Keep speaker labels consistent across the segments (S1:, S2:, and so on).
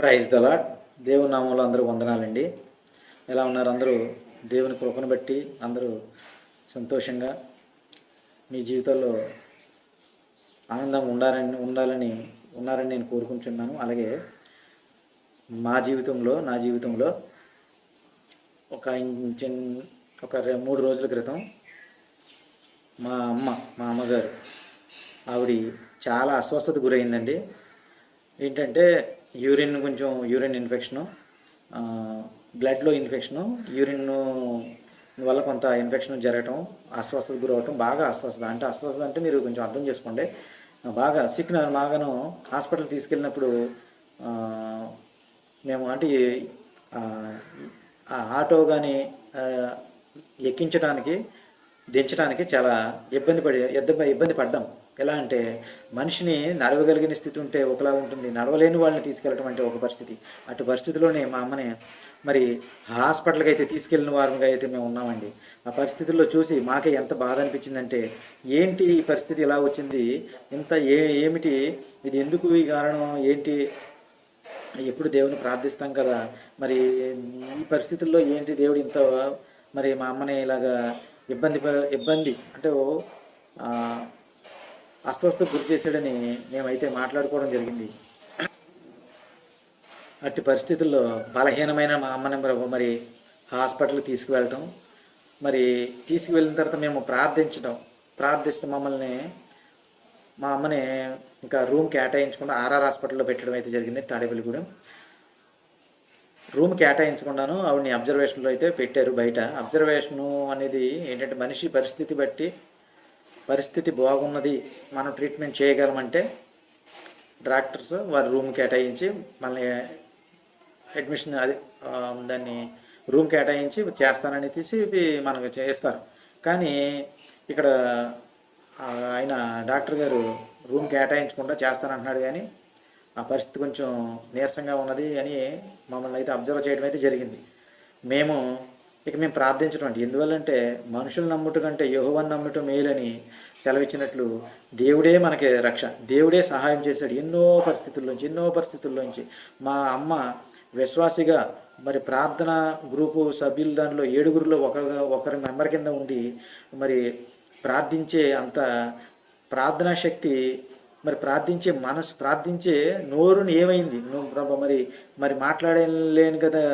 S1: Praise దలా దేవుని నామంలో అందరూ వందనాలండి. ఎలా ఉన్నారు అందరూ? దేవుని కృపను బట్టి అందరూ సంతోషంగా మీ జీవితాల్లో ఆనందం ఉండాలని ఉండాలని ఉన్నారని నేను కోరుకుంటున్నాను. అలాగే మా జీవితంలో నా జీవితంలో ఒక ఇం- చిన్- ఒక రె- మూడు రోజుల క్రితం మా అమ్మ మా అమ్మగారు ఆవిడ చాలా అస్వస్థత గురైందండి. ఏంటంటే యూరిన్ కొంచెం యూరిన్ ఇన్ఫెక్షను బ్లడ్లో ఇన్ఫెక్షను యూరిన్ వల్ల కొంత ఇన్ఫెక్షన్ జరగటం అస్వస్థత గురవటం బాగా అస్వస్థత. అంటే అస్వస్థత అంటే మీరు కొంచెం అర్థం చేసుకోండి. బాగా సిక్ బాగాను హాస్పిటల్ తీసుకెళ్ళినప్పుడు మేము అంటే ఆ, ఆటో కానీ ఎక్కించడానికి దించడానికి చాలా ఇబ్బంది పడి ఇబ్బంది ఇబ్బంది పడ్డాం. ఎలా అంటే మనిషిని నడవగలిగిన స్థితి ఉంటే ఒకలా ఉంటుంది. నడవలేని వాళ్ళని తీసుకెళ్ళటం అంటే ఒక పరిస్థితి. అటు పరిస్థితిలోనే మా అమ్మని మరి హాస్పిటల్కి అయితే తీసుకెళ్ళిన వారంగా అయితే మేము ఉన్నామండి. ఆ పరిస్థితుల్లో చూసి మాకే ఎంత బాధ అనిపించిందంటే ఏంటి ఈ పరిస్థితి ఇలా వచ్చింది? ఇంత ఏ ఏమిటి? ఇది ఎందుకు ఈ కారణం? ఏంటి? ఎప్పుడు దేవుని ప్రార్థిస్తాం కదా? మరి ఈ పరిస్థితుల్లో ఏంటి దేవుడు ఇంత మరి మా అమ్మని ఇలాగా ఇబ్బంది ఇబ్బంది అంటే అస్వస్థ గురి చేశాడని మేమైతే మాట్లాడుకోవడం జరిగింది. అట్టి పరిస్థితుల్లో బలహీనమైన మా అమ్మని మరి- మరి హాస్పిటల్కి తీసుకువెళ్ళటం. మరి తీసుకువెళ్ళిన తర్వాత మేము ప్రార్థించడం ప్రార్థిస్తే మమ్మల్ని మా అమ్మని ఇంకా రూమ్ కేటాయించకుండా ఆర్ఆర్ హాస్పిటల్లో పెట్టడం అయితే జరిగింది తాడేపల్లిగూడెం. రూమ్ కేటాయించకుండాను ఆవిడని అబ్జర్వేషన్లో అయితే పెట్టారు బయట. అబ్జర్వేషను అనేది ఏంటంటే మనిషి పరిస్థితి బట్టి పరిస్థితి బాగున్నది మనం ట్రీట్మెంట్ చేయగలమంటే డాక్టర్స్ వారి రూమ్ కేటాయించి మళ్ళీ అడ్మిషన్ అది దాన్ని రూమ్ కేటాయించి చేస్తానని తీసి మనకు చేస్తారు కానీ ఇక్కడ ఆయన డాక్టర్ గారు రూమ్ కేటాయించకుండా చేస్తానంటున్నాడు కానీ ఆ పరిస్థితి కొంచెం నీరసంగా ఉన్నది అని మమ్మల్ని అయితే అబ్జర్వ్ చేయడం అయితే జరిగింది. మేము ఇక మేము ప్రార్థించడం అంటే ఎందువల్లంటే మనుషులు నమ్ముట కంటే యెహోవాను నమ్ముట మేలని సెలవిచ్చినట్లు దేవుడే మనకి రక్ష దేవుడే సహాయం చేశాడు. ఎన్నో పరిస్థితుల్లోంచి ఎన్నో పరిస్థితుల్లోంచి మా అమ్మ విశ్వాసిగా మరి ప్రార్థన గ్రూపు సభ్యులు దానిలో ఏడుగురిలో ఒకరుగా ఒకరి మెంబర్ కింద ఉండి మరి ప్రార్థించే అంత ప్రార్థనా శక్తి మరి ప్రార్థించే మనసు ప్రార్థించే నోరుని ఏమైంది? నువ్వు ప్రభా మరి మరి మాట్లాడలేను కదా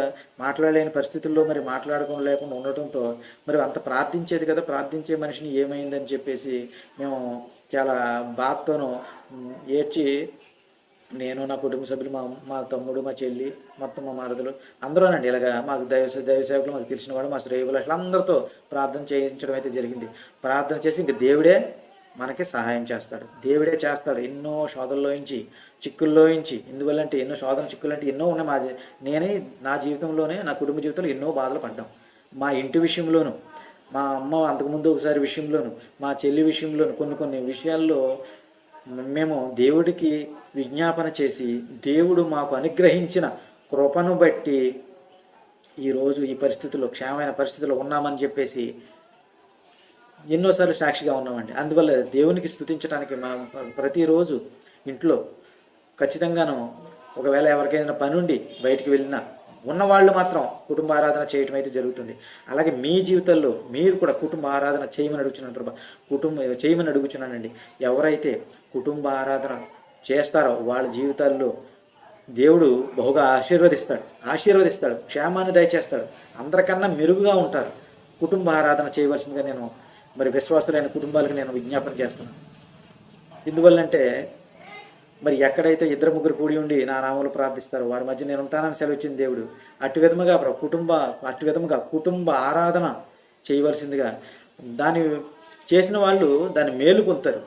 S1: మాట్లాడలేని పరిస్థితుల్లో మరి మాట్లాడకుండా లేకుండా ఉండటంతో మరి అంత ప్రార్థించేది కదా ప్రార్థించే మనిషిని ఏమైందని చెప్పేసి మేము చాలా బాధతోనూ ఏడ్చి నేను నా కుటుంబ సభ్యులు మా మా తమ్ముడు మా చెల్లి మొత్తం మా మరదలు అందరూనండి. ఇలాగా మాకు దైవ దైవ సేవకులు మాకు తెలిసిన వాడు మా శ్రేయులు అసలు అందరితో ప్రార్థన చేయించడం అయితే జరిగింది. ప్రార్థన చేసి ఇంక దేవుడే మనకి సహాయం చేస్తాడు. దేవుడే చేస్తాడు. ఎన్నో శోధనలోంచి చిక్కుల్లోంచి ఎందువల్లంటే ఎన్నో శోధన చిక్కులంటే ఎన్నో ఉన్నాయి మా నేనే నా జీవితంలోనే నా కుటుంబ జీవితంలో ఎన్నో బాధలు పడ్డాం. మా ఇంటి విషయంలోను మా అమ్మ అంతకుముందు ఒకసారి విషయంలోను మా చెల్లి విషయంలోను కొన్ని కొన్ని విషయాల్లో మేము దేవుడికి విజ్ఞాపన చేసి దేవుడు మాకు అనుగ్రహించిన కృపను బట్టి ఈరోజు ఈ పరిస్థితుల్లో క్షేమమైన పరిస్థితుల్లో ఉన్నామని చెప్పేసి ఎన్నోసార్లు సాక్షిగా ఉన్నామండి. అందువల్ల దేవునికి స్థుతించడానికి మా ప్రతిరోజు ఇంట్లో ఖచ్చితంగాను ఒకవేళ ఎవరికైనా పని ఉండి బయటికి వెళ్ళినా ఉన్నవాళ్ళు మాత్రం కుటుంబ ఆరాధన చేయటం అయితే జరుగుతుంది. అలాగే మీ జీవితంలో మీరు కూడా కుటుంబ ఆరాధన చేయమని అడుగుతున్నాను కుటుంబ చేయమని అడుగుతున్నానండి ఎవరైతే కుటుంబ ఆరాధన చేస్తారో వాళ్ళ జీవితాల్లో దేవుడు బహుగా ఆశీర్వదిస్తాడు. ఆశీర్వదిస్తాడు. క్షేమాన్ని దయచేస్తాడు. అందరికన్నా మెరుగుగా ఉంటారు. కుటుంబ ఆరాధన చేయవలసిందిగా నేను మరి విశ్వాసులైన కుటుంబాలకు నేను విజ్ఞాపన చేస్తున్నాను. ఎందువల్లంటే మరి ఎక్కడైతే ఇద్దరు ముగ్గురు కూడి ఉండి నా నామములు ప్రార్థిస్తారో వారి మధ్య నేను ఉంటానని సెలవిచ్చింది దేవుడు. అటు విధముగా కుటుంబ అటు విధముగా కుటుంబ ఆరాధన చేయవలసిందిగా దాని చేసిన వాళ్ళు దాన్ని మేలు పొందుతారు.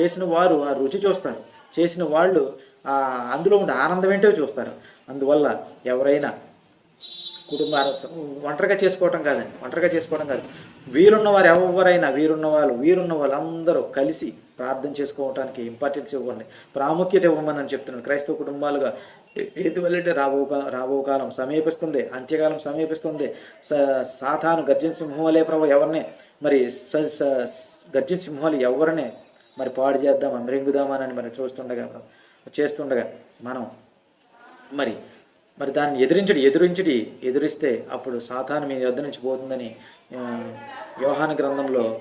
S1: చేసిన వారు ఆ రుచి చూస్తారు. చేసిన వాళ్ళు ఆ అందులో ఉండే ఆనందం ఏంటో చూస్తారు. అందువల్ల ఎవరైనా కుటుంబ ఒంటరిగా చేసుకోవటం కాదండి. ఒంటరిగా చేసుకోవడం కాదు. వీరున్న వారు ఎవరైనా వీరున్న వాళ్ళు వీరున్న వాళ్ళందరూ కలిసి ప్రార్థన చేసుకోవటానికి ఇంపార్టెన్స్ ఇవ్వండి. ప్రాముఖ్యత ఇవ్వమని అని చెప్తున్నాను క్రైస్తవ కుటుంబాలుగా ఎందువల్లంటే రాబో రాబో కాలం సమీపిస్తుంది అంత్యకాలం సమీపిస్తుంది. స సాతాను గర్జన సింహం ప్రభు ఎవరిని? మరి స స గర్జన సింహాలు ఎవరిని? మరి పాడు చేద్దామా మృంగుదామా అని మరి చూస్తుండగా చేస్తుండగా మనం మరి మరి దాన్ని ఎదిరించడి ఎదురించడి ఎదురిస్తే అప్పుడు సాతాను మీ వద్ద నుంచి పోతుందని వ్యవహాన గ్రంథంలో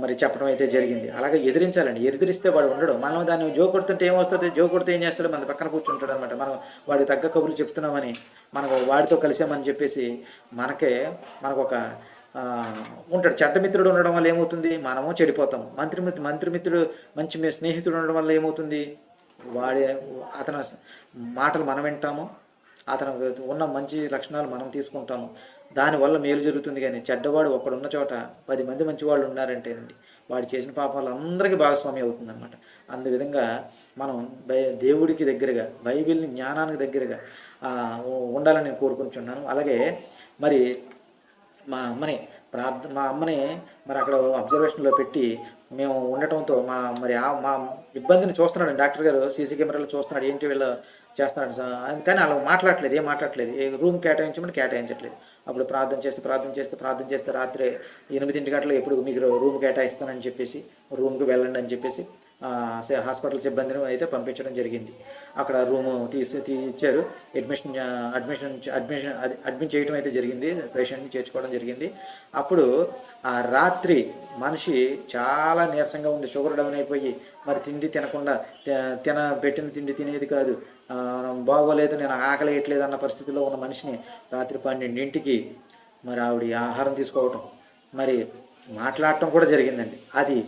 S1: మరి చెప్పడం అయితే జరిగింది. అలాగే ఎదిరించాలండి. ఎదిరిస్తే వాడు ఉండడు. మనం దాన్ని జో కొడుతుంటే ఏమొస్తుంది జో కొడితే ఏం చేస్తాడు? మన పక్కన కూర్చుంటాడు అనమాట మనం వాడి తగ్గ కబుర్లు చెప్తున్నామని మనకు వాడితో కలిసామని చెప్పేసి మనకే మనకు ఒక ఉంటాడు. చెడ్డ ఉండడం వల్ల ఏమవుతుంది? మనము చెడిపోతాం. మంత్రి మిత్రు మంచి మీ స్నేహితుడు ఉండడం వల్ల ఏమవుతుంది? వాడి అతను మాటలు మనం వింటాము. అతను ఉన్న మంచి లక్షణాలు మనం తీసుకుంటాము. దానివల్ల మేలు జరుగుతుంది కానీ చెడ్డవాడు ఒక్కడున్న చోట పది మంది మంచి వాళ్ళు ఉన్నారంటేనండి. వాడు చేసిన పాపాలు అందరికీ భాగస్వామి అవుతుందన్నమాట. అందు విధంగా మనం బై దేవుడికి దగ్గరగా బైబిల్ని జ్ఞానానికి దగ్గరగా ఉండాలని నేను కోరుకుంటున్నాను. అలాగే మరి మా అమ్మని ప్రార్థ మా అమ్మని మరి అక్కడ అబ్జర్వేషన్లో పెట్టి మేము ఉండటంతో మా మరి ఆ మా ఇబ్బందిని చూస్తున్నాడు డాక్టర్ గారు సీసీ కెమెరాలో చూస్తున్నాడు ఏంటి వీళ్ళు చేస్తున్నాడు సార్? కానీ అలా మాట్లాడట్లేదు ఏం మాట్లాడలేదు. ఏ రూమ్ కేటాయించమని కేటాయించట్లేదు. అప్పుడు ప్రార్థన చేస్తే ప్రార్థన చేస్తే ప్రార్థన చేస్తే రాత్రి ఎనిమిదింటి గంటలు ఎప్పుడు మీకు రూమ్ కేటాయిస్తానని చెప్పేసి రూమ్కి వెళ్ళండి అని చెప్పేసి హాస్పిటల్ సిబ్బందిని అయితే పంపించడం జరిగింది. అక్కడ రూము తీసి తీచ్చారు అడ్మిషన్ అడ్మిషన్ అడ్మిషన్ అది అడ్మిట్ చేయడం అయితే జరిగింది. పేషెంట్ని చేర్చుకోవడం జరిగింది. అప్పుడు ఆ రాత్రి మనిషి చాలా నీరసంగా ఉంది షుగర్ డౌన్ అయిపోయి మరి తిండి తినకుండా తి- తిన పెట్టిన తిండి తినేది కాదు. బాగోలేదు నేను ఆకలి వేయట్లేదు అన్న పరిస్థితిలో ఉన్న మనిషిని రాత్రి పన్నెండింటికి మరి ఆవిడ ఆహారం తీసుకోవటం. మరి మాట్లాడటం కూడా జరిగిందండి. అది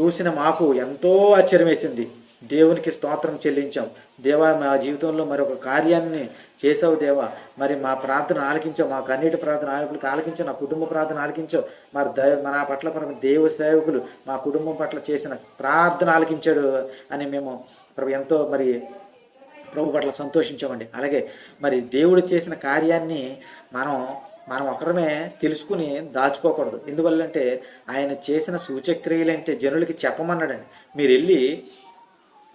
S1: చూసిన మాకు ఎంతో ఆశ్చర్యం వేసింది దేవునికి స్తోత్రం చెల్లించాం. దేవా మా జీవితంలో మరొక కార్యాన్ని చేసావు దేవా. మరి మా ప్రార్థన ఆలకించావు మా కన్నీటి ప్రార్థన ఆలకులకు ఆలకించావు నా కుటుంబ ప్రార్థన ఆలకించావు. మరి దైవ మా పట్ల మన దేవ సేవకులు మా కుటుంబం పట్ల చేసిన ప్రార్థన ఆలకించాడు అని మేము ప్రభు ఎంతో మరి ప్రభు పట్ల సంతోషించామండి. అలాగే మరి దేవుడు చేసిన కార్యాన్ని మనం మనం ఒకరమే తెలుసుకుని దాచుకోకూడదు. ఎందువల్లంటే ఆయన చేసిన సూచక్రియలంటే జనులకి చెప్పమన్నాడండి. మీరు వెళ్ళి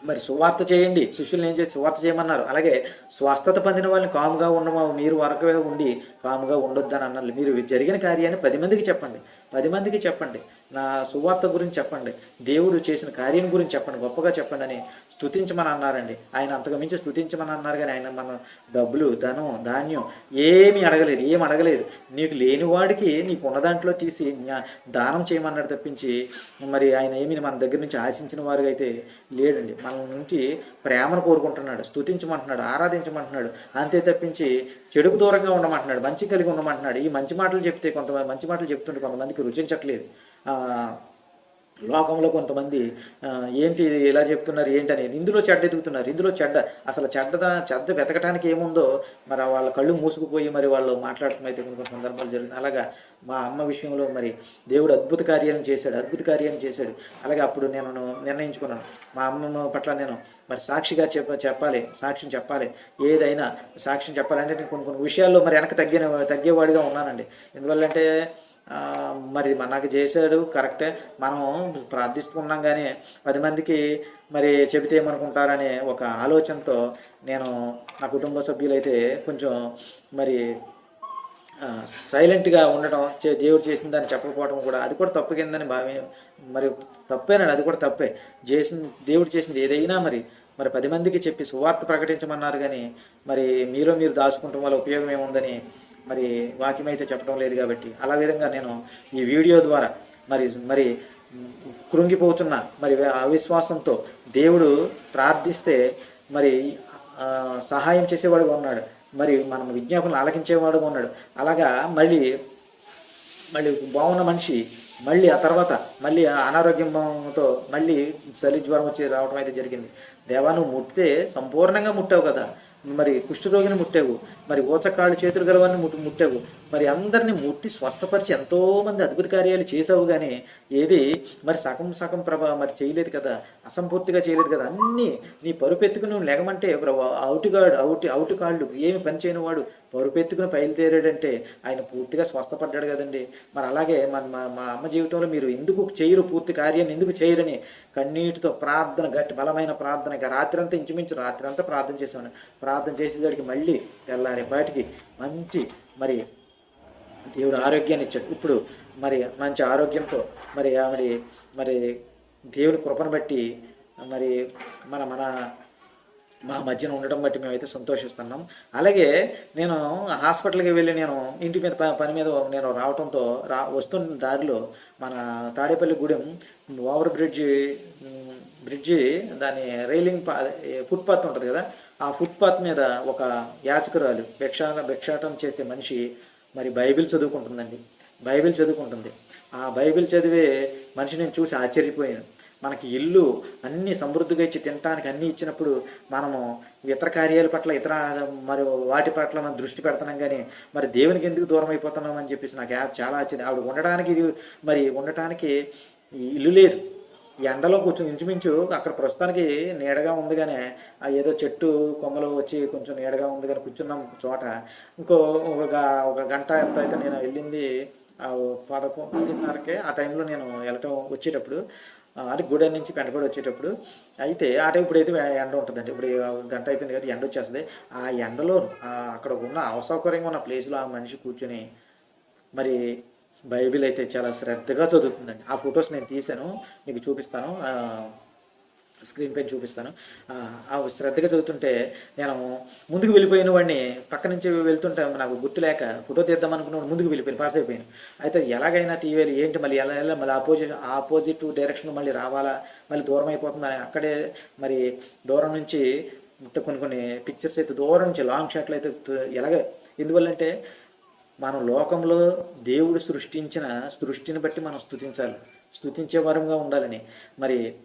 S1: మరి సువార్త చేయండి. శిష్యులను ఏం చేసి సువార్త చేయమన్నారు? అలాగే స్వస్థత పొందిన వాళ్ళని కాముగా ఉన్న మీరు వరకే ఉండి కాముగా ఉండొద్దని అన్నారు. మీరు జరిగిన కార్యాన్ని పది మందికి చెప్పండి. పది మందికి చెప్పండి. నా సువార్త గురించి చెప్పండి. దేవుడు చేసిన కార్యం గురించి చెప్పండి. గొప్పగా చెప్పండి అని స్తుతించమని అన్నారండి ఆయన అంతకు మించి స్తుతించమని అన్నారు కానీ ఆయన మన డబ్బులు ధనం ధాన్యం ఏమీ అడగలేదు ఏం అడగలేదు. నీకు లేని వాడికి నీకు ఉన్న దాంట్లో తీసి దానం చేయమన్నాడు తప్పించి మరి ఆయన ఏమి మన దగ్గర నుంచి ఆశించిన వారు అయితే లేడండి. మన నుంచి ప్రేమను కోరుకుంటున్నాడు. స్తుతించమంటున్నాడు ఆరాధించమంటున్నాడు. అంతే తప్పించి చెడుకు దూరంగా ఉండమంటున్నాడు మంచి కలిగి ఉండమంటున్నాడు. ఈ మంచి మాటలు చెప్తే కొంతమంది మంచి మాటలు చెప్తుంటే కొంతమందికి రుచించట్లేదు. లోకంలో కొంతమంది ఏంటి ఇలా చెప్తున్నారు ఏంటి అనేది ఇందులో చెడ్డ ఎదుగుతున్నారు ఇందులో చెడ్డ. అసలు చెడ్డ చెడ్డ వెతకటానికి ఏముందో మరి వాళ్ళ కళ్ళు మూసుకుపోయి మరి వాళ్ళు మాట్లాడుతున్నైతే కొన్ని కొన్ని సందర్భాలు జరిగింది. అలాగా మా అమ్మ విషయంలో మరి దేవుడు అద్భుత కార్యాలను చేశాడు అద్భుత కార్యాలను చేశాడు. అలాగే అప్పుడు నేను నిర్ణయించుకున్నాను. మా అమ్మ పట్ల నేను మరి సాక్షిగా చెప్ప చెప్పాలి సాక్ష్యం చెప్పాలి. ఏదైనా సాక్ష్యం చెప్పాలంటే నేను కొన్ని కొన్ని విషయాల్లో మరి వెనక తగ్గిన తగ్గేవాడిగా ఉన్నానండి. ఎందువల్లంటే అంటే మరి మనకు చేశాడు కరెక్టే మనం ప్రార్థిస్తున్నాం కానీ పది మందికి మరి చెబితే ఏమనుకుంటారనే ఒక ఆలోచనతో నేను నా కుటుంబ సభ్యులైతే కొంచెం మరి సైలెంట్గా ఉండటం చే దేవుడు చేసిన దాన్ని చెప్పకపోవడం కూడా అది కూడా తప్పు కిందని భావి మరి తప్పేనండి అది కూడా తప్పే. చేసిన దేవుడు చేసింది ఏదైనా మరి మరి పది మందికి చెప్పి సువార్త ప్రకటించమన్నారు కానీ మరి మీలో మీరు దాచుకుంటాం వల్ల ఉపయోగం ఏముందని మరి వాక్యం అయితే చెప్పడం లేదు కాబట్టి అలా విధంగా నేను ఈ వీడియో ద్వారా మరి మరి కృంగిపోతున్న మరి అవిశ్వాసంతో దేవుడు ప్రార్థిస్తే మరి సహాయం చేసేవాడుగా ఉన్నాడు. మరి మనం విజ్ఞాపనలు ఆలకించేవాడుగా ఉన్నాడు. అలాగా మళ్ళీ మళ్ళీ బాగున్న మనిషి మళ్ళీ ఆ తర్వాత మళ్ళీ అనారోగ్యంతో మళ్ళీ చలి జ్వరం వచ్చి రావడం అయితే జరిగింది. దేవా నువ్వు ముట్టితే సంపూర్ణంగా ముట్టావు కదా. మరి కుష్ఠరోగిని ముట్టావు. మరి ఊచకాళ్ళు చేతులు గలవన్నీ ముట్టు ముట్టావు. మరి అందరిని ముట్టి స్వస్థపరిచి ఎంతోమంది అద్భుత కార్యాలు చేసావు కానీ ఏది మరి సగం సగం ప్రభ మరి చేయలేదు కదా అసంపూర్తిగా చేయలేదు కదా అన్నీ నీ పరుపెత్తుకుని నువ్వు లెగమంటే ప్రభా అవుటుగాడు అవుటి అవుటు కాళ్ళు ఏమి పని చేయని వాడు పరుపెత్తుకుని బయలుదేరాడంటే ఆయన పూర్తిగా స్వస్థపడ్డాడు కదండి. మరి అలాగే మన మా మా అమ్మ జీవితంలో మీరు ఎందుకు చేయరు పూర్తి కార్యాన్ని ఎందుకు చేయరని కన్నీటితో ప్రార్థన గట్టి బలమైన ప్రార్థన ఇక రాత్రి అంతా ఇంచుమించు రాత్రి అంతా ప్రార్థన చేశాను ప్రార్థన చేసేదానికి మళ్ళీ తెల్లారి బయటికి మంచి మరి దేవుడు ఆరోగ్యాన్ని ఇచ్చాడు. ఇప్పుడు మరి మంచి ఆరోగ్యంతో మరి ఆవిడ మరి దేవుని కృపను బట్టి మరి మన మన మా మధ్యన ఉండడం బట్టి మేమైతే సంతోషిస్తున్నాం. అలాగే నేను హాస్పిటల్కి వెళ్ళి నేను ఇంటి మీద ప- పని మీద నేను రావడంతో రా వస్తున్న దారిలో మన Tadepalli Gudem over bridge bridge దాని రైలింగ్ ఫుట్పాత్ ఉంటుంది కదా ఆ ఫుట్పాత్ మీద ఒక యాచకురాలు భిక్షా భిక్షాటం చేసే మనిషి మరి బైబిల్ చదువుకుంటుందండి. బైబిల్ చదువుకుంటుంది. ఆ బైబిల్ చదివే మనిషి నేను చూసి ఆశ్చర్యపోయాను. మనకి ఇల్లు అన్ని సమృద్ధిగా ఇచ్చి తినడానికి అన్నీ ఇచ్చినప్పుడు మనము ఇతర కార్యాల పట్ల ఇతర మరి వాటి పట్ల మనం దృష్టి పెడుతున్నాం కానీ మరి దేవునికి ఎందుకు దూరం అయిపోతున్నాం అని చెప్పేసి నాకు చాలా ఆశ్చర్యం. ఆవిడ ఉండడానికి మరి ఉండటానికి ఇల్లు లేదు. ఎండలో కొంచెం ఇంచుమించు అక్కడ ప్రస్తుతానికి నీడగా ఉంది కానీ ఆ ఏదో చెట్టు కొమ్మలు వచ్చి కొంచెం నీడగా ఉంది కానీ కూర్చున్నాం చోట. ఇంకో ఒక ఒక గంట ఎంత అయితే నేను వెళ్ళింది ఆ పదకొండున్నరకే ఆ టైంలో నేను వెళ్ళటం వచ్చేటప్పుడు అది గుడి నుంచి పెంటపడి వచ్చేటప్పుడు. అయితే ఆ టైం ఇప్పుడైతే ఎండ ఉంటుందండి. ఇప్పుడు గంట అయిపోయింది కదా ఎండ వచ్చేస్తుంది. ఆ ఎండలో అక్కడ ఉన్న అసౌకర్యంగా ఉన్న ప్లేస్లో ఆ మనిషి కూర్చొని మరి బైబిల్ అయితే చాలా శ్రద్ధగా చదువుతుందండి. ఆ ఫొటోస్ నేను తీశాను మీకు చూపిస్తాను స్క్రీన్ పైన చూపిస్తాను. ఆ, శ్రద్ధగా చదువుతుంటే నేను ముందుకు వెళ్ళిపోయిన వాడిని పక్క నుంచి వెళ్తుంటే నాకు గుర్తు లేక ఫోటో తీద్దాం అనుకున్నాడు ముందుకు వెళ్ళిపోయాను పాస్ అయిపోయాను. అయితే ఎలాగైనా తీయాలి ఏంటి మళ్ళీ ఎలా ఎలా మళ్ళీ ఆపోజిట్ ఆపోజిట్ డైరెక్షన్ మళ్ళీ రావాలా మళ్ళీ దూరం అయిపోతుందని అక్కడే మరి దూరం నుంచి కొన్ని కొన్ని పిక్చర్స్ అయితే దూరం నుంచి లాంగ్ షాట్లు అయితే తు- ఎలాగ ఎందువల్లంటే మనం లోకంలో దేవుడు సృష్టించిన సృష్టిని బట్టి మనం స్థుతించాలి స్థుతించే వారంగా ఉండాలని. మరి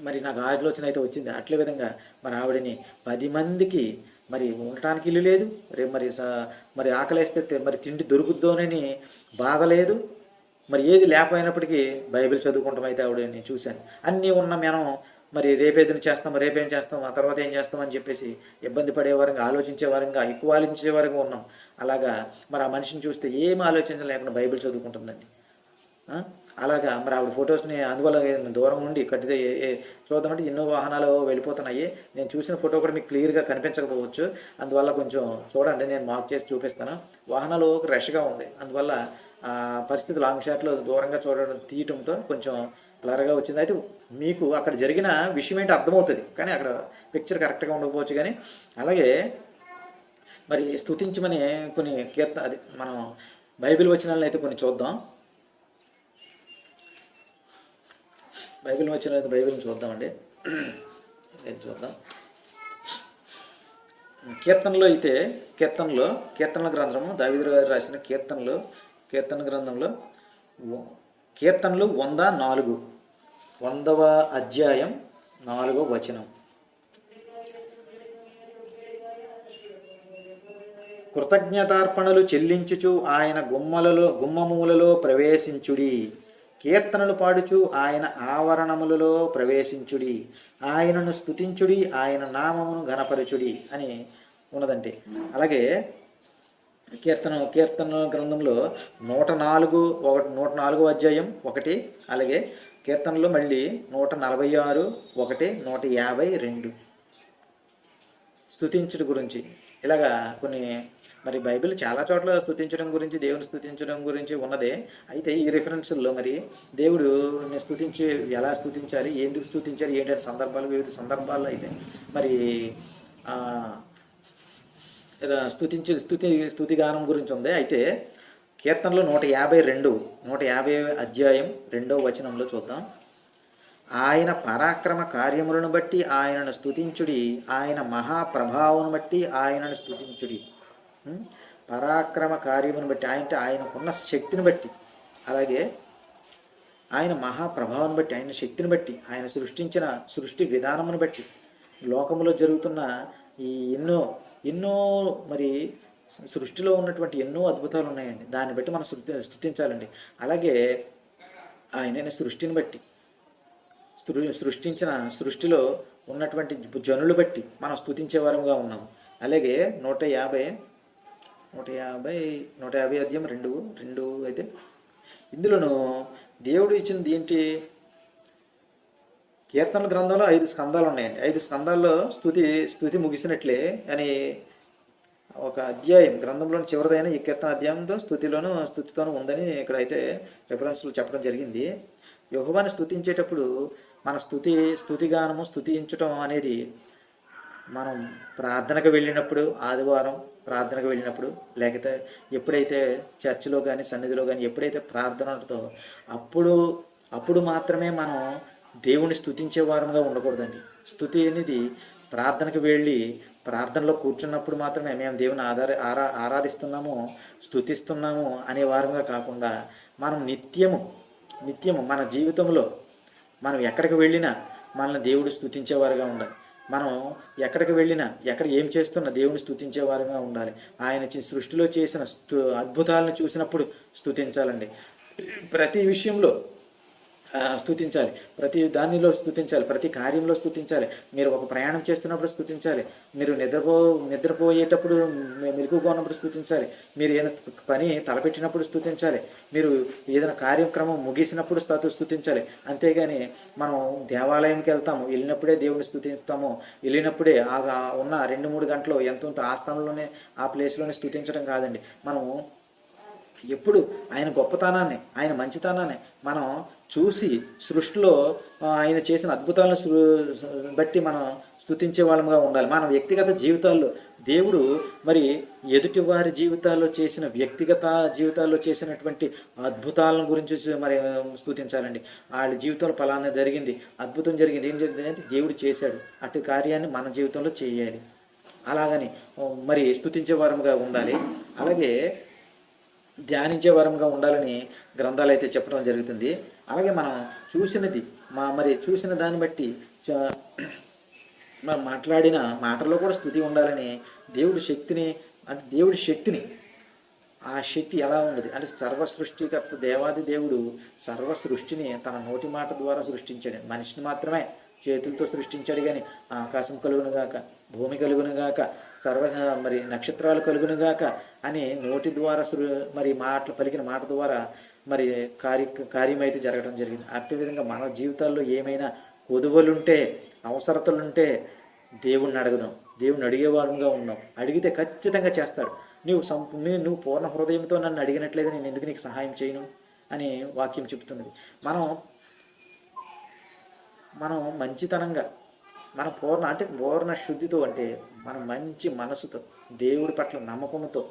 S1: మరి నాకు ఆలోచన అయితే వచ్చింది. అట్లే విధంగా మరి ఆవిడని పది మందికి మరి ఉండటానికి ఇల్లు లేదు. రేపు మరి స- మరి ఆకలేస్తే మరి తిండి దొరుకుద్దోనని బాధ లేదు. మరి ఏది లేకపోయినప్పటికీ బైబిల్ చదువుకుంటాం అయితే చూశాను. అన్నీ ఉన్న మనం మరి రేపేదిన చేస్తాం రేపేం చేస్తాం ఆ తర్వాత ఏం చేస్తాం అని చెప్పేసి ఇబ్బంది పడే వారంగా ఆలోచించే వారంగా ఎక్కువ ఆలోచించే వారంగా ఉన్నాం. అలాగా మరి ఆ మనిషిని చూస్తే ఏం ఆలోచించలేకుండా బైబిల్ చదువుకుంటుందండి. అలాగా మరి ఆవిడ ఫొటోస్ని అందువల్ల దూరం నుండి కట్టితే చూద్దామంటే ఎన్నో వాహనాలు వెళ్ళిపోతున్నాయి. నేను చూసిన ఫోటో కూడా మీకు క్లియర్గా కనిపించకపోవచ్చు. అందువల్ల కొంచెం చూడండి నేను మార్క్ చేసి చూపిస్తాను. వాహనాలు రష్గా ఉంది. అందువల్ల ఆ, పరిస్థితి లాంగ్ షాట్లో దూరంగా చూడడం తీయటంతో కొంచెం బ్లర్గా వచ్చింది. అయితే మీకు అక్కడ జరిగిన విషయం ఏంటి అర్థమవుతుంది. కానీ అక్కడ పిక్చర్ కరెక్ట్గా ఉండకపోవచ్చు కానీ అలాగే మరి స్తుతించమని కొన్ని కీర్తన అది మనం బైబిల్ వచనాలను అయితే కొన్ని చూద్దాం. బైబిల్ వచ్చిన బైబిల్ని చూద్దామండి. చూద్దాం? కీర్తనలో అయితే కీర్తనలో కీర్తనల గ్రంథము దావిదురు గారు రాసిన కీర్తనలు కీర్తన గ్రంథంలో కీర్తనలు వంద నాలుగు. వందవ అధ్యాయం నాలుగో వచనం. కృతజ్ఞతార్పణలు చెల్లించుచు ఆయన గుమ్మలలో గుమ్మములలో ప్రవేశించుడి. కీర్తనలు పాడుచు ఆయన ఆవరణములలో ప్రవేశించుడి. ఆయనను స్తుతించుడి ఆయన నామమును గణపరచుడి అని ఉన్నదండి అలాగే కీర్తన కీర్తన గ్రంథంలో నూట నాలుగు ఒకటి నూట నాలుగు అధ్యాయం ఒకటి అలాగే కీర్తనలు మళ్ళీ నూట నలభై ఆరు ఒకటి నూట యాభై రెండు. స్థుతించడం గురించి. ఇలాగా కొన్ని మరి బైబిల్ చాలా చోట్ల స్థుతించడం గురించి దేవుని స్థుతించడం గురించి ఉన్నదే. అయితే ఈ రిఫరెన్స్లో మరి దేవుడు స్థుతించి ఎలా స్తుతించాలి ఎందుకు స్థుతించాలి ఏంటంటే సందర్భాలు వివిధ సందర్భాల్లో అయితే మరి స్థుతించి స్థుతి స్థుతిగానం గురించి ఉంది. అయితే కీర్తనలో నూట యాభై రెండు నూట యాభై అధ్యాయం రెండవ వచనంలో చూద్దాం. ఆయన పరాక్రమ కార్యములను బట్టి ఆయనను స్తుతించుడి ఆయన మహాప్రభావం బట్టి ఆయనను స్తుతించుడి. పరాక్రమ కార్యమును బట్టి ఆయన ఆయనకున్న శక్తిని బట్టి అలాగే ఆయన మహాప్రభావం బట్టి ఆయన శక్తిని బట్టి ఆయన సృష్టించిన సృష్టి విధానమును బట్టి లోకంలో జరుగుతున్న ఈ ఎన్నో ఎన్నో మరి సృష్టిలో ఉన్నటువంటి ఎన్నో అద్భుతాలు ఉన్నాయండి. దాన్ని బట్టి మనం శృతి స్థుతించాలండి అలాగే ఆయన సృష్టిని బట్టి సృ- సృష్టించిన సృష్టిలో ఉన్నటువంటి జనులు బట్టి మనం స్తుతించే వారంగా ఉన్నాం అలాగే నూట యాభై నూట యాభై నూట యాభై అధ్యాయం రెండు రెండు అయితే ఇందులోను దేవుడు ఇచ్చింది ఏంటి కీర్తనల గ్రంథంలో ఐదు స్కందాలు ఉన్నాయండి. ఐదు స్కందాల్లో స్థుతి స్థుతి ముగిసినట్లే అని ఒక అధ్యాయం గ్రంథంలోని చివరిదైన ఈ కీర్తన అధ్యాయంతో స్థుతిలోను స్థుతితోనూ ఉందని ఇక్కడ అయితే రెఫరెన్స్లు చెప్పడం జరిగింది. యహోవాని స్థుతించేటప్పుడు మన స్థుతి స్థుతిగానము స్థుతించటం అనేది మనం ప్రార్థనకు వెళ్ళినప్పుడు ఆదివారం ప్రార్థనకు వెళ్ళినప్పుడు లేకపోతే ఎప్పుడైతే చర్చిలో కానీ సన్నిధిలో కానీ ఎప్పుడైతే ప్రార్థన ఉంటుందో అప్పుడు అప్పుడు మాత్రమే మనం దేవుని స్థుతించే వారంగా ఉండకూడదండి. స్థుతి అనేది ప్రార్థనకు వెళ్ళి ప్రార్థనలో కూర్చున్నప్పుడు మాత్రమే మేము దేవుని ఆధార ఆరా ఆరాధిస్తున్నాము స్థుతిస్తున్నాము అనే వారంగా కాకుండా మనం నిత్యము నిత్యము మన జీవితంలో మనం ఎక్కడికి వెళ్ళినా మనల్ని దేవుడు స్తుతించేవారుగా ఉండాలి. మనం ఎక్కడికి వెళ్ళినా ఎక్కడ ఏం చేస్తున్నా దేవుని స్థుతించేవారుగా ఉండాలి. ఆయన సృష్టిలో చేసిన స్తు అద్భుతాలను చూసినప్పుడు స్థుతించాలండి ప్రతి విషయంలో స్థుతించాలి ప్రతి దానిలో స్థుతించాలి ప్రతి కార్యంలో స్థుతించాలి మీరు ఒక ప్రయాణం చేస్తున్నప్పుడు స్థుతించాలి మీరు నిద్రపో నిద్రపోయేటప్పుడు మె- స్థుతించాలి ఉన్నప్పుడు మీరు ఏదైనా పని తలపెట్టినప్పుడు స్థుతించాలి మీరు ఏదైనా కార్యక్రమం ముగిసినప్పుడు స్థాతు స్థుతించాలి అంతేగాని మనం దేవాలయంకి వెళ్తాము. వెళ్ళినప్పుడే దేవుని స్థుతిస్తాము వెళ్ళినప్పుడే ఆ ఉన్న రెండు మూడు గంటలు ఎంత ఆస్థానంలోనే ఆ స్థానంలోనే ఆ ప్లేస్లోనే స్థుతించడం కాదండి. మనము ఎప్పుడు ఆయన గొప్పతనాన్ని ఆయన మంచితనాన్ని మనం చూసి సృష్టిలో ఆయన చేసిన అద్భుతాలను బట్టి మనం స్థుతించే వాళ్ళముగా ఉండాలి. మన వ్యక్తిగత జీవితాల్లో దేవుడు మరి ఎదుటి వారి జీవితాల్లో చేసిన వ్యక్తిగత జీవితాల్లో చేసినటువంటి అద్భుతాలను గురించి మరి స్థుతించాలండి వాళ్ళ జీవితంలో ఫలానా జరిగింది అద్భుతం జరిగింది ఏం జరిగింది అంటే దేవుడు చేశాడు. అటు కార్యాన్ని మన జీవితంలో చేయాలి. అలాగని మరి స్థుతించే వారముగా ఉండాలి. అలాగే ధ్యానించే వరంగా ఉండాలని గ్రంథాలు అయితే చెప్పడం జరుగుతుంది. అలాగే మనం చూసినది మా మరి చూసిన దాన్ని బట్టి చ- మనం మాట్లాడిన మాటల్లో కూడా స్థుతి ఉండాలని దేవుడి శక్తిని అంటే దేవుడి శక్తిని ఆ శక్తి ఎలా ఉండదు? అంటే సర్వ సృష్టికర్త దేవాది దేవుడు సర్వ సృష్టిని తన నోటి మాట ద్వారా సృష్టించాడు. మనిషిని మాత్రమే. చేతులతో సృష్టించాడు కానీ ఆకాశం కలుగునుగాక భూమి కలుగునుగాక సర్వ మరి నక్షత్రాలు కలుగునుగాక అని నోటి ద్వారా మరి మాటలు పలికిన మాట ద్వారా మరి కార్య కార్యమైతే జరగడం జరిగింది. అట్టి విధంగా మన జీవితాల్లో ఏమైనా కొదువలుంటే అవసరతలుంటే దేవుణ్ణి అడగదాం. దేవుణ్ణి అడిగేవాడుగా ఉన్నాం. అడిగితే ఖచ్చితంగా చేస్తాడు. నువ్వు సంపూ నువ్వు పూర్ణ హృదయంతో నన్ను అడిగినట్లయితే నేను ఎందుకు నీకు సహాయం చేయను? అని వాక్యం చెబుతున్నది. మనం మనం మంచితనంగా మన పూర్ణ అంటే పూర్ణ శుద్ధితో అంటే మన మంచి మనసుతో దేవుడి పట్ల నమ్మకంతో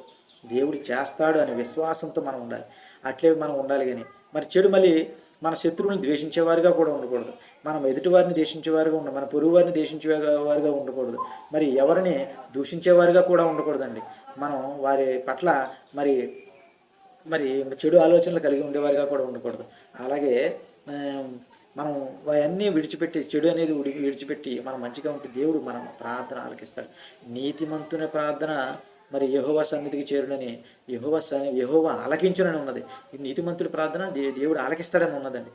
S1: దేవుడు చేస్తాడు అనే విశ్వాసంతో మనం ఉండాలి. అట్లే మనం ఉండాలి కానీ మరి చెడు మళ్ళీ మన శత్రువుని ద్వేషించేవారుగా కూడా ఉండకూడదు. మనం ఎదుటివారిని దేశించేవారుగా ఉండ మన పొరుగు వారిని దేశించే వారిగా ఉండకూడదు. మరి ఎవరిని దూషించేవారుగా కూడా ఉండకూడదండి. మనం వారి పట్ల మరి మరి చెడు ఆలోచనలు కలిగి ఉండేవారిగా కూడా ఉండకూడదు. అలాగే మనం అవన్నీ విడిచిపెట్టి చెడు అనేది విడిచిపెట్టి మనం మంచిగా ఉంటే దేవుడు మనం ప్రార్థన ఆలకిస్తాడు. నీతిమంతుని ప్రార్థన మరి యహోవ సన్నిధికి చేరునని యహోవ సన్ని యహోవ ఆలకించునని ఉన్నది. ఈ నీతిమంతుడి ప్రార్థన దే దేవుడు ఆలకిస్తాడని ఉన్నదండి.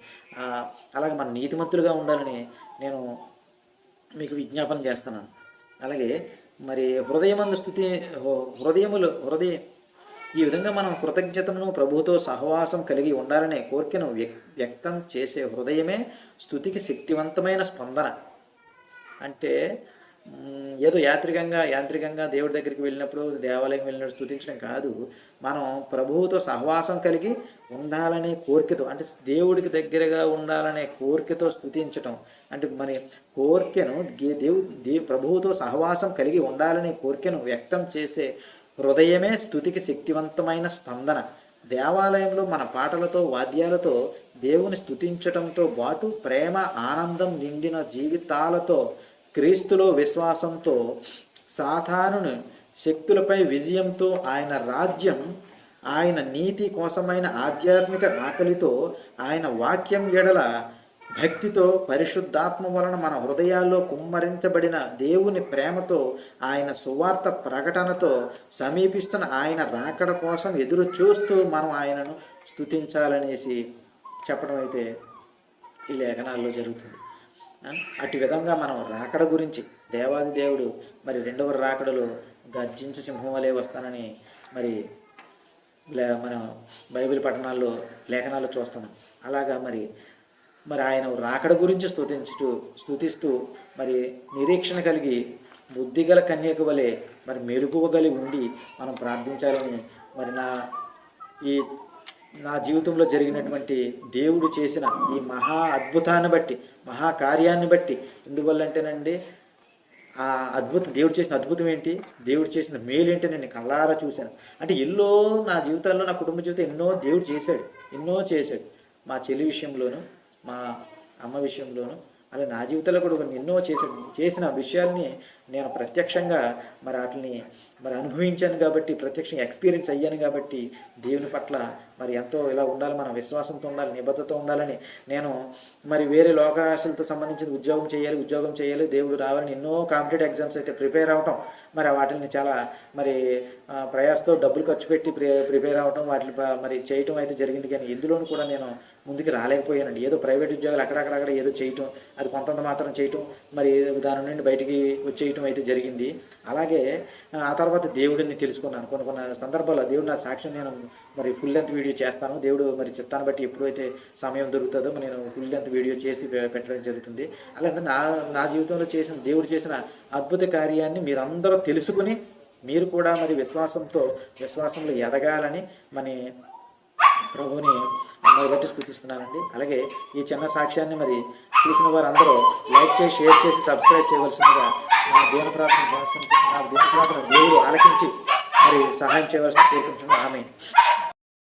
S1: అలాగే మన నీతిమంతులుగా ఉండాలని నేను మీకు విజ్ఞాపన చేస్తున్నాను. అలాగే మరి హృదయమందు స్థుతి హృదయములు హృదయ ఈ విధంగా మనం కృతజ్ఞతను ప్రభువుతో సహవాసం కలిగి ఉండాలనే కోరికను వ్యక్ వ్యక్తం చేసే హృదయమే స్థుతికి శక్తివంతమైన స్పందన. అంటే ఏదో యాత్రికంగా యాంత్రికంగా దేవుడి దగ్గరికి వెళ్ళినప్పుడు దేవాలయం వెళ్ళినప్పుడు స్థుతించడం కాదు. మనం ప్రభువుతో సహవాసం కలిగి ఉండాలనే కోరికతో అంటే దేవుడికి దగ్గరగా ఉండాలనే కోరికతో స్థుతించటం. అంటే మరి కోరికను దేవు దే ప్రభువుతో సహవాసం కలిగి ఉండాలనే కోరికను వ్యక్తం చేసే హృదయమే స్థుతికి శక్తివంతమైన స్పందన. దేవాలయంలో మన పాటలతో వాద్యాలతో దేవుని స్థుతించటంతో పాటు ప్రేమ ఆనందం నిండిన జీవితాలతో క్రీస్తులో విశ్వాసంతో సాధారణ శక్తులపై విజయంతో ఆయన రాజ్యం ఆయన నీతి కోసమైన ఆధ్యాత్మిక ఆకలితో ఆయన వాక్యం ఎడల భక్తితో పరిశుద్ధాత్మ వలన మన హృదయాల్లో కుమ్మరించబడిన దేవుని ప్రేమతో ఆయన సువార్త ప్రకటనతో సమీపిస్తున్న ఆయన రాకడ కోసం ఎదురు చూస్తూ మనం ఆయనను స్తుతించాలనేసి చెప్పడం అయితే ఈ లేఖనాల్లో జరుగుతుంది. అటు విధంగా మనం రాకడ గురించి దేవాది దేవుడు మరి రెండవ రాకడలో గర్జించు సింహం వలె వస్తానని మరి లే మన బైబిల్ పట్టణాల్లో లేఖనాల్లో చూస్తున్నాం. అలాగా మరి మరి ఆయన రాకడ గురించి స్తుతించుతూ స్థుతిస్తూ మరి నిరీక్షణ కలిగి బుద్ధిగల కన్యక వలె మరి మెరుగువగలి ఉండి మనం ప్రార్థించాలని మరి నా ఈ నా జీవితంలో జరిగినటువంటి దేవుడు చేసిన ఈ మహా అద్భుతాన్ని బట్టి మహా కార్యాన్ని బట్టి ఎందువల్లంటేనండి ఆ అద్భుత దేవుడు చేసిన అద్భుతం ఏంటి? దేవుడు చేసిన మేలు ఏంటి నేను కళ్ళారా చూశాను. అంటే ఎన్నో నా జీవితాల్లో నా కుటుంబ జీవితం ఎన్నో దేవుడు చేశాడు ఎన్నో చేశాడు. మా చెల్లి విషయంలోనూ మా అమ్మ విషయంలోనూ అలా నా జీవితంలో కూడా కొన్ని ఎన్నో చేసి చేసిన విషయాల్ని నేను ప్రత్యక్షంగా మరి వాటిని మరి అనుభవించాను కాబట్టి ప్రత్యక్షంగా ఎక్స్పీరియన్స్ అయ్యాను కాబట్టి దేవుని పట్ల మరి ఎంతో ఇలా ఉండాలి మనం విశ్వాసంతో ఉండాలి నిబద్ధత ఉండాలని నేను మరి వేరే లోకాశలతో సంబంధించిన ఉద్యోగం చేయాలి ఉద్యోగం చేయాలి దేవుడు రావాలని ఎన్నో కాంపిటేటివ్ ఎగ్జామ్స్ అయితే ప్రిపేర్ అవటం మరి వాటిని చాలా మరి ప్రయాసతో డబ్బులు ఖర్చు పెట్టి ప్రి ప్రిపేర్ అవటం వాటిని మరి చేయటం అయితే జరిగింది. కానీ ఇందులోనూ కూడా నేను ముందుకు రాలేకపోయానండి. ఏదో ప్రైవేట్ ఉద్యోగాలు అక్కడక్కడక్కడ ఏదో చేయటం అది కొంతంత మాత్రం చేయటం మరి దాని నుండి బయటికి వచ్చేయటం అయితే జరిగింది. అలాగే ఆ తర్వాత దేవుడిని తెలుసుకున్నాను. కొన్ని కొన్ని సందర్భాల్లో దేవుడు నా సాక్ష్యం నేను మరి ఫుల్ లెంత్ వీడియో చేస్తాను. దేవుడు మరి చిత్తాన్ని బట్టి ఎప్పుడైతే సమయం దొరుకుతుందో నేను ఫుల్ లెంత్ వీడియో చేసి పె- పెట్టడం జరుగుతుంది. అలాగే నా నా జీవితంలో చేసిన దేవుడు చేసిన అద్భుత కార్యాన్ని మీరందరూ తెలుసుకుని మీరు కూడా మరి విశ్వాసంతో విశ్వాసంలో ఎదగాలని మరి ప్రభుని మరి బట్టి స్థుతిస్తున్నానండి అలాగే ఈ చిన్న సాక్ష్యాన్ని మరి చూసిన వారందరూ లైక్ చేసి షేర్ చేసి సబ్స్క్రైబ్ చేయవలసిందిగా నా దేవుని ప్రార్థన నా దేవుని ప్రార్థన దేవుడు ఆలకించి మరి సహాయం చేయవలసిన కోరుకుంటున్నాను. ఆమె